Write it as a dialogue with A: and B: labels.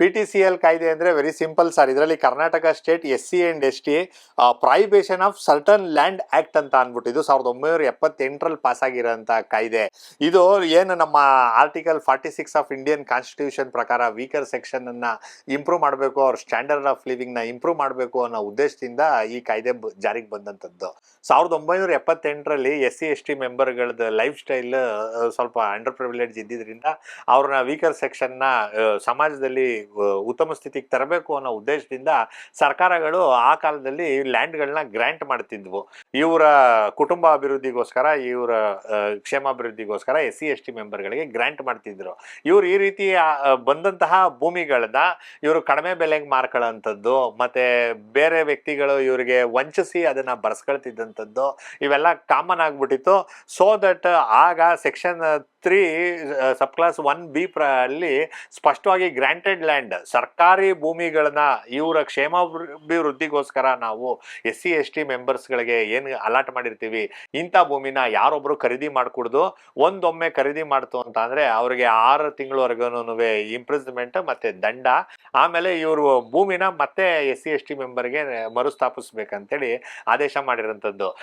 A: P T C L ಕಾಯ್ದೆ ಅಂದ್ರೆ very simple sir ಇದರಲ್ಲಿ Karnataka state S C and S T prohibition of certain land act ಅಂತ ಅಂದ್ಬಿಟ್ಟು ಇದು ಸಾವಿರದ ಒಂಬೈನೂರ ಎಪ್ಪತ್ತೆಂಟರಲ್ಲಿ ಪಾಸ್ ಆಗಿರೋಂಥ ಕಾಯ್ದೆ. ಇದು ಏನು ನಮ್ಮ article forty six of Indian constitution ಪ್ರಕಾರ ವೀಕರ್ ಸೆಕ್ಷನ್ ಅನ್ನ ಇಂಪ್ರೂವ್ ಮಾಡಬೇಕು, ಅವ್ರ ಸ್ಟ್ಯಾಂಡರ್ಡ್ ಆಫ್ ಲಿವಿಂಗ್ನ ಇಂಪ್ರೂವ್ ಮಾಡಬೇಕು ಅನ್ನೋ ಉದ್ದೇಶದಿಂದ ಈ ಕಾಯ್ದೆ ಜಾರಿಗೆ ಬಂದಂಥದ್ದು ಸಾವಿರದ ಒಂಬೈನೂರ ಎಪ್ಪತ್ತೆಂಟರಲ್ಲಿ ಎಸ್ ಸಿ ಎಸ್ ಟಿ ಮೆಂಬರ್ಗಳದ್ದು ಲೈಫ್ ಸ್ಟೈಲ್ ಸ್ವಲ್ಪ ಅಂಡರ್ ಪ್ರಿವಿಲೇಜ್ ಇದ್ದಿದ್ರಿಂದ ಅವ್ರನ್ನ ವೀಕರ್ ಸೆಕ್ಷನ್ನ ಸಮಾಜದಲ್ಲಿ ಉತ್ತಮ ಸ್ಥಿತಿಗೆ ತರಬೇಕು ಅನ್ನೋ ಉದ್ದೇಶದಿಂದ ಸರ್ಕಾರಗಳು ಆ ಕಾಲದಲ್ಲಿ ಲ್ಯಾಂಡ್ಗಳನ್ನ ಗ್ರ್ಯಾಂಟ್ ಮಾಡ್ತಿದ್ವು. ಇವರ ಕುಟುಂಬ ಅಭಿವೃದ್ಧಿಗೋಸ್ಕರ, ಇವರ ಕ್ಷೇಮಾಭಿವೃದ್ಧಿಗೋಸ್ಕರ ಎಸ್ ಸಿ ಎಸ್ ಟಿ ಮೆಂಬರ್ಗಳಿಗೆ ಗ್ರ್ಯಾಂಟ್ ಮಾಡ್ತಿದ್ರು. ಇವರು ಈ ರೀತಿ ಬಂದಂತಹ ಭೂಮಿಗಳನ್ನ ಇವರು ಕಡಿಮೆ ಬೆಲೆಗೆ ಮಾರ್ಕೊಳ್ಳೋಂಥದ್ದು ಮತ್ತೆ ಬೇರೆ ವ್ಯಕ್ತಿಗಳು ಇವರಿಗೆ ವಂಚಿಸಿ ಅದನ್ನ ಬರ್ಸ್ಕೊಳ್ತಿದ್ದಂಥದ್ದು, ಇವೆಲ್ಲ ಕಾಮನ್ ಆಗ್ಬಿಟ್ಟಿತ್ತು. ಸೊ ದಟ್ ಆಗ section three sub clause one B ಪ್ರ, ಅಲ್ಲಿ ಸ್ಪಷ್ಟವಾಗಿ ಗ್ರಾಂಟೆಡ್ ಲ್ಯಾಂಡ್, ಸರ್ಕಾರಿ ಭೂಮಿಗಳನ್ನ, ಇವರ ಕ್ಷೇಮಾಭಿವೃದ್ಧಿಗೋಸ್ಕರ ನಾವು ಎಸ್ ಸಿ ಎಸ್ ಟಿ ಮೆಂಬರ್ಸ್ಗಳಿಗೆ ಏನು ಅಲಾಟ್ ಮಾಡಿರ್ತೀವಿ? ಇಂಥ ಭೂಮಿನ ಯಾರೊಬ್ರು ಖರೀದಿ ಮಾಡ್ಕೊಡ್ದು? ಒಂದೊಮ್ಮೆ ಖರೀದಿ ಮಾಡ್ತು ಅಂತ ಅಂದ್ರೆ ಅವ್ರಿಗೆ ಆರು ತಿಂಗಳವರೆಗೂ ಇಂಪ್ರಿಸ್ಮೆಂಟ್ ಮತ್ತೆ ದಂಡ. ಆಮೇಲೆ ಇವರು ಭೂಮಿನ ಮತ್ತೆ ಎಸ್ ಸಿ, ಎಸ್ ಟಿ ಮೆಂಬರ್ಗೆ ಮರುಸ್ಥಾಪಿಸ್ಬೇಕಂತೇಳಿ ಆದೇಶ ಮಾಡಿರೋಂಥದ್ದು